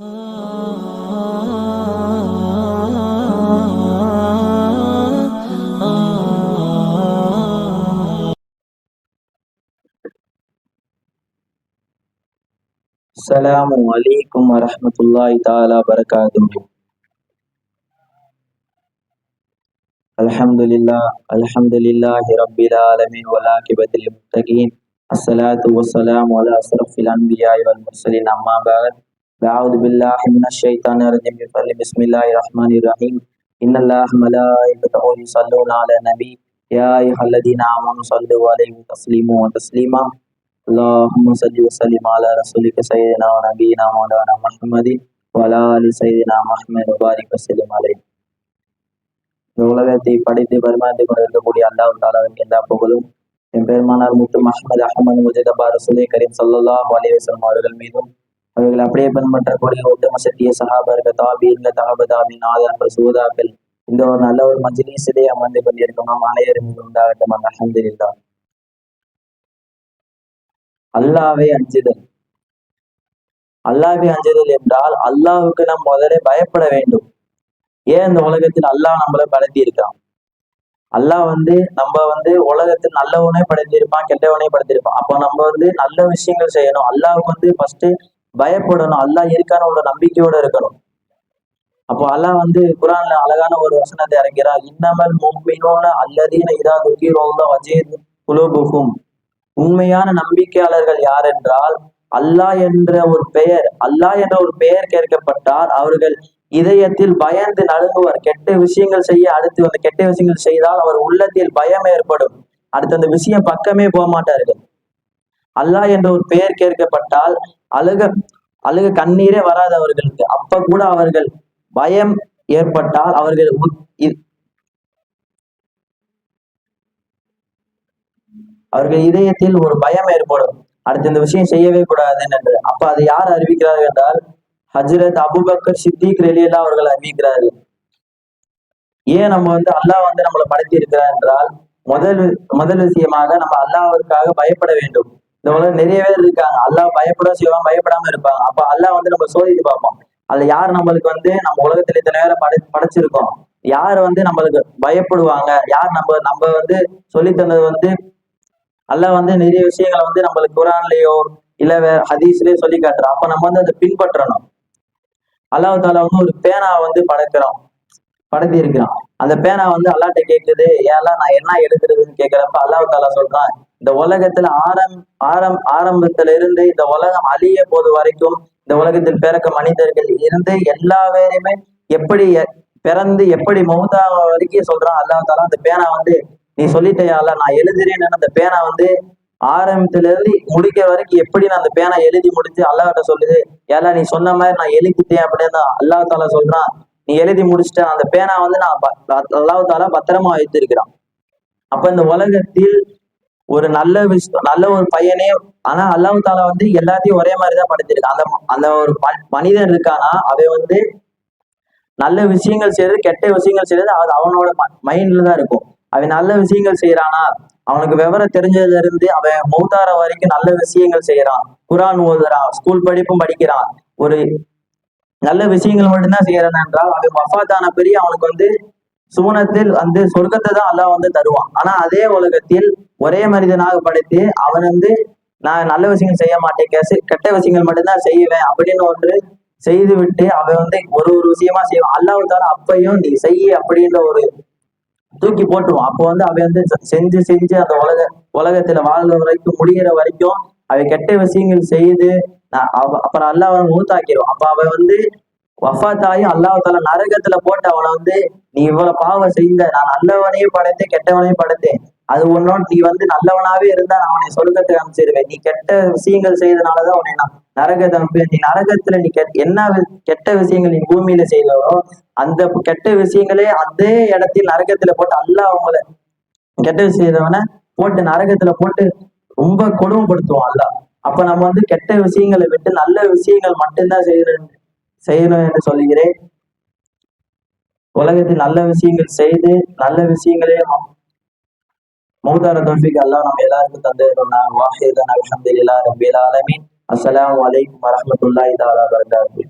السلام عليكم ورحمة الله تعالى وبركاته الحمد لله الحمد لله رب العالمين والعاقبة للمتقين الصلاة والسلام على أشرف الأنبياء والمرسلين أما بعد أعوذ بالله من الشيطان الرجيم بسم الله الرحمن الرحيم إن الله ملائكته يصلون على النبي يا أيها الذين آمنوا صلوا عليه تسليما وتسليما اللهم صل وسلم على رسولك سيدنا ونبينا مولانا محمد وعلى آل سيدنا محمد وبارك وسلم عليه இந்த உலகத்தை படைத்து பரிமாறிக் கொண்டிருக்கக்கூடிய அல்லாஹ் தாலாவின் எல்லா புகழும் என் பெருமானார் முத்து மஹமது அஹமது முஜதபா ரசுலே கரீம் சல்லா அலிவசலம் அவர்கள் மீதும் அவர்கள் அப்படியே பின்பற்றக்கூடிய உத்தம சத்திய சகாபர்கள் தாபீன்கள் தகபதாபின் ஆதரவு சூதாக்கள். இந்த ஒரு நல்ல ஒரு மஜ்லீஸிலே அமர்ந்து கொண்டிருக்கும் நம் அனைவரும் உண்டாகட்டும். அந்த அஹமதுல்லா அல்லாவே அஞ்சுதல். அல்லாவே அஞ்சுதல் என்றால் அல்லாவுக்கு நாம் முதலே பயப்பட வேண்டும். ஏன் இந்த உலகத்தில் அல்லாஹ் நம்மளை படுத்தி இருக்கான் அல்லாஹ் வந்து நம்ம வந்து உலகத்தில் நல்லவனே படைத்திருப்பான் கெட்டவனே படைத்திருப்பான். அப்போ நம்ம வந்து நல்ல விஷயங்கள் செய்யணும். அல்லாவுக்கு வந்து ஃபர்ஸ்ட் பயப்படணும். அல்லாஹ் இருக்கான ஒரு நம்பிக்கையோட இருக்கணும். அப்போ அல்லாஹ் வந்து குரான்ல அழகான ஒரு வசனத்தை இறங்கிறா இன்னமல் மும்பினோட அல்லதீன இதா துக்கீரோத வஜேத் குலோபுகும் உண்மையான நம்பிக்கையாளர்கள் யார் என்றால் அல்லாஹ் என்ற ஒரு பெயர் அல்லாஹ் என்ற ஒரு பெயர் கேட்கப்பட்டால் அவர்கள் இதயத்தில் பயந்து நடுங்குவர். கெட்ட விஷயங்கள் செய்ய அடுத்து அந்த கெட்ட விஷயங்கள் செய்தால் அவர் உள்ளத்தில் பயம் ஏற்படும். அடுத்து அந்த விஷயம் பக்கமே போக மாட்டார்கள் அல்லாஹ் என்ற ஒரு பெயர் கேட்கப்பட்டால் அழுக அழுக கண்ணீரே வராது அவர்களுக்கு. அப்ப கூட அவர்கள் பயம் ஏற்பட்டால் அவர்கள் அவர்கள் இதயத்தில் ஒரு பயம் ஏற்படும். அடுத்து இந்த விஷயம் செய்யவே கூடாது என்று. அப்ப அதை யார் அறிவிக்கிறார்கள் என்றால் ஹஜ்ரத் அபுபக்கர் சித்திக் ரெலியெல்லாம் அவர்கள் அறிவிக்கிறார்கள். ஏன் நம்ம வந்து அல்லாஹ் வந்து நம்மளை படைத்தி இருக்கிறார் என்றால் முதல் முதல் விஷயமாக நம்ம அல்லாவிற்காக பயப்பட வேண்டும். இந்த உலகம் நிறைய பேர் இருக்காங்க. அல்லா பயப்பட செய்வான் பயப்படாம இருப்பாங்க அப்ப அல்லா வந்து நம்ம சோதித்து பார்ப்போம் அதுல யார் நம்மளுக்கு வந்து நம்ம உலகத்துல இத்தனை பேரை படை படைச்சிருக்கோம்? யார் வந்து நம்மளுக்கு பயப்படுவாங்க? யார் நம்ம நம்ம வந்து சொல்லி தந்தது வந்து அல்லா வந்து நிறைய விஷயங்களை வந்து நம்மளுக்கு குரான்லயோ இல்ல வேற ஹதீஸ்லயோ சொல்லி காட்டுறோம் அப்ப நம்ம வந்து அதை பின்பற்றணும். அல்லாஹ் வந்து ஒரு பேனா வந்து படைக்கிறோம். படைத்தி இருக்கிறான் அந்த பேனா வந்து அல்லாட்ட கேட்குது ஏன்னா நான் என்ன எழுதுறதுன்னு கேட்கிறப்ப அல்லாஹ் தாலா சொல்றான் இந்த உலகத்துல ஆரம் ஆரம் ஆரம்பத்துல இருந்து இந்த உலகம் அழிய போது வரைக்கும் இந்த உலகத்தில் பிறக்க மனிதர்கள் இருந்து எல்லா பேரையுமே எப்படி பிறந்து எப்படி மௌதா வரைக்கும் சொல்றான் அல்லாஹ் தாலா அந்த பேனா வந்து நீ சொல்லிட்டேயால நான் எழுதுறேன்னு அந்த பேனா வந்து ஆரம்பத்துல இருந்து முடிக்கிற வரைக்கும் எப்படி நான் அந்த பேனா எழுதி முடிச்சு அல்லாஹ்கிட்ட சொல்லுது ஏன்னா நீ சொன்ன மாதிரி நான் எழுதிட்டேன் அப்படின்னு தான் அல்லாஹ் தாலா சொல்றான் நீ எழுதி முடிச்சிட்டேன் அந்த பேனா வந்து நான் அல்லாஹ் தாலா பத்திரமா வைத்திருக்கிறான். அப்ப இந்த உலகத்தில் ஒரு நல்ல விஷயம் நல்ல ஒரு பையனே ஆனா அல்லாஹ் தாலா வந்து எல்லாத்தையும் ஒரே மாதிரிதான் படைத்திருக்கான். அந்த அந்த ஒரு மனிதன் இருக்கானா அவன் வந்து நல்ல விஷயங்கள் செய்யறது கெட்ட விஷயங்கள் செய்யறது அது அவனோட மைண்ட்ல தான் இருக்கும். அவன் நல்ல விஷயங்கள் செய்யறானா அவனுக்கு விவரம் தெரிஞ்சதுல இருந்து அவன் மௌதார வரைக்கும் நல்ல விஷயங்கள் செய்யறான் குரான் ஓதுறான் ஸ்கூல் படிப்பும் படிக்கிறான். ஒரு நல்ல விஷயங்கள் மட்டும்தான் செய்யறான் என்றால் அவன் மஃபாத்தான பெரிய அவனுக்கு வந்து சூனத்தில் வந்து சொர்க்கத்தை தான் அல்லாஹ் வந்து தருவான். ஆனா அதே உலகத்தில் ஒரே மனிதனாக படைத்து அவன் வந்து நான் நல்ல விஷயங்கள் செய்ய மாட்டேன் கெட்ட விஷயங்கள் மட்டும்தான் செய்வேன் அப்படின்னு ஒன்று செய்து விட்டு அவன் வந்து ஒரு ஒரு விஷயமா செய்வான். அல்லாஹ் அப்பையும் நீ செய்ய அப்படின்ற ஒரு தூக்கி போட்டுருவான் அப்போ வந்து அவன் வந்து செஞ்சு செஞ்சு அந்த உலக உலகத்துல வாழ்ற வரைக்கும் முடிகிற வரைக்கும் அவன் கெட்ட விஷயங்கள் செய்து அப்புறம் அல்லாஹ் அவன் மூத்தாக்கிடுவான் அப்ப அவன் வந்து வஃத்தாயி அல்லாஹால நரகத்துல போட்டு அவனை வந்து நீ இவ்வளவு பாவம் செய்த நான் நல்லவனையும் படைத்தேன் கெட்டவனையும் படைத்தேன். அது ஒன்னோட நீ வந்து நல்லவனாவே இருந்தா நான் அவனை சொர்க்கத்துக்கு அமைச்சிருவேன் நீ கெட்ட விஷயங்கள் செய்யறதுனாலதான் உன்னை நான் நரகத்தை அனுப்பி நீ நரகத்துல நீ என்ன கெட்ட விஷயங்கள் நீ பூமியில செய்தவோ அந்த கெட்ட விஷயங்களே அதே இடத்தில் நரகத்துல போட்டு அல்ல அவங்கள கெட்ட செய்தவனை போட்டு நரகத்துல போட்டு ரொம்ப கொடுமைப்படுத்துவான் அல்லாஹ். அப்ப நம்ம வந்து கெட்ட விஷயங்களை விட்டு நல்ல விஷயங்கள் மட்டும்தான் செய்யணும் செய்யணும் என்று சொல்லுகிறேன். உலகத்தில் நல்ல விஷயங்கள் செய்து நல்ல விஷயங்களே மௌதார தோல்விக்கு எல்லாம் நம்ம எல்லாருக்கும் தந்து வாஹிதன் அலமதுல்லா ரபில் ஆலமின். அஸ்லாம் வலைக்கும் வரமத்துல்லா தாலா வரகாத்து